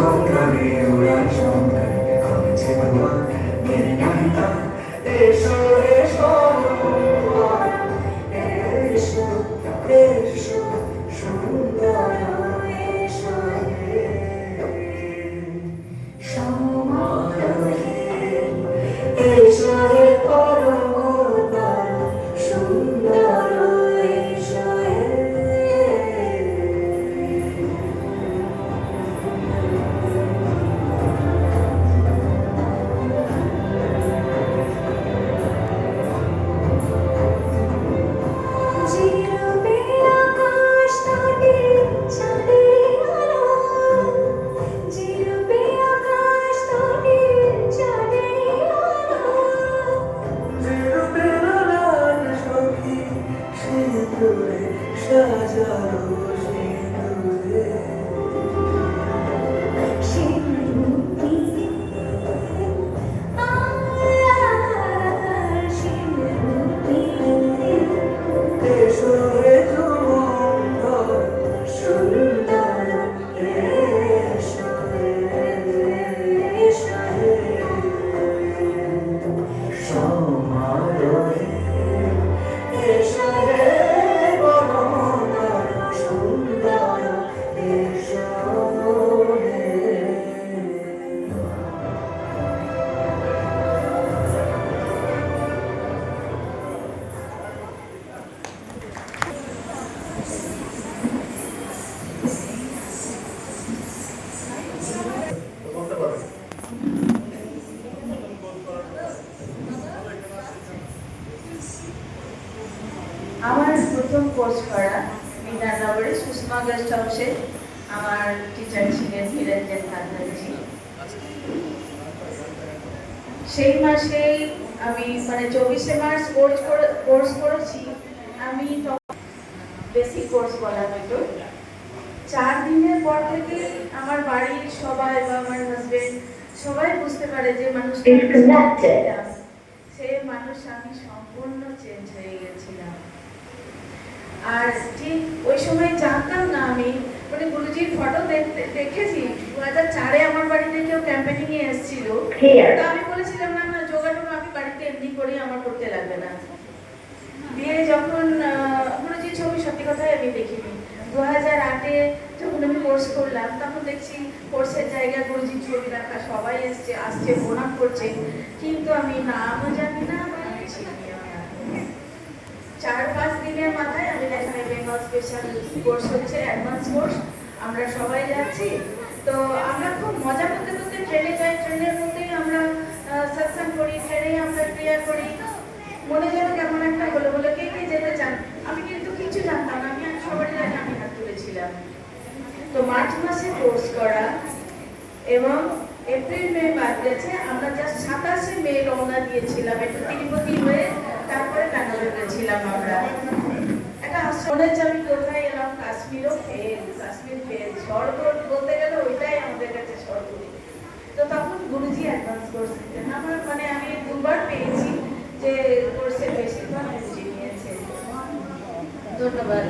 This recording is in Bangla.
ঝলক ঝঙ্কারে উড়ান শঙ্কর কমছে ভগবান মেরে আমার প্রথম কোর্স করা বিধাননগরে সুষমা গেস্ট হাউসে আমার টিচার ছিলেন নিরঞ্জন কান্তাজি সেই মাসেই আমি মানে চব্বিশে মার্চ কোর্স কোর্স করেছি। আমি বেসিক কোর্স বলা হতো। চার দিনের পর থেকে আমার বাড়ির সবাই বা আমার হাজবেন্ড সবাই বুঝতে পারে যে মানুষ আর ঠিক ওই সময় জানতাম না আমি মানে গুরুজির ফটো দেখেছি দু হাজার চারে আমার বাড়িতে কেউ ক্যাম্পেনিং এ এসেছিল তো আমি বলেছিলাম না না যোগাযোগ আমি বাড়িতে এমনি করেই আমার করতে লাগবে না। দিয়ে যখন গুরুজির ছবি সত্যি কথাই আমি দেখিনি। দু হাজার আটে যখন আমি কোর্স করলাম তখন দেখছি কোর্সের জায়গায় গুরুজির ছবি রাখা সবাই এসছে আসছে প্রণাম করছে। কিন্তু আমি নামও জানি না বা চিনিও না চার পাঁচ দিনের মাথায় আমি এখানে বেঙ্গল স্পেশাল কোর্স হচ্ছে অ্যাডভান্স কোর্স আমরা সবাই যাচ্ছি। তো আমরা খুব মজা করতে করতে ট্রেনে যাই ট্রেনের মধ্যেই আমরা সৎসং করি ট্রেনেই আমরা ক্রিয়া করি। মনে যেন কেমন একটা হলো বলে কে কে যেতে চান? আমি কিন্তু কিছু জানতাম আমি আর সবারই আগে আমি হাত তুলেছিলাম। তো মার্চ মাসে কোর্স করা এবং এপ্রিল মে বাদ গেছে। আমরা জাস্ট সাতাশে মে রওনা দিয়েছিলাম। তিরুপতি একটা হচ্ছে আমি কোথায় এলাম কাশ্মীরও ফেল কাশ্মীর ফেল স্বর্গ বলতে গেলে ওইটাই আমাদের কাছে স্বর্গ তো তখন গুরুজি অ্যাডভান্স কোর্স দিতেন আমার মানে আমি দুবার পেয়েছি যে কোর্সের বেশিরভাগ গুরুজি নিয়েছে ধন্যবাদ।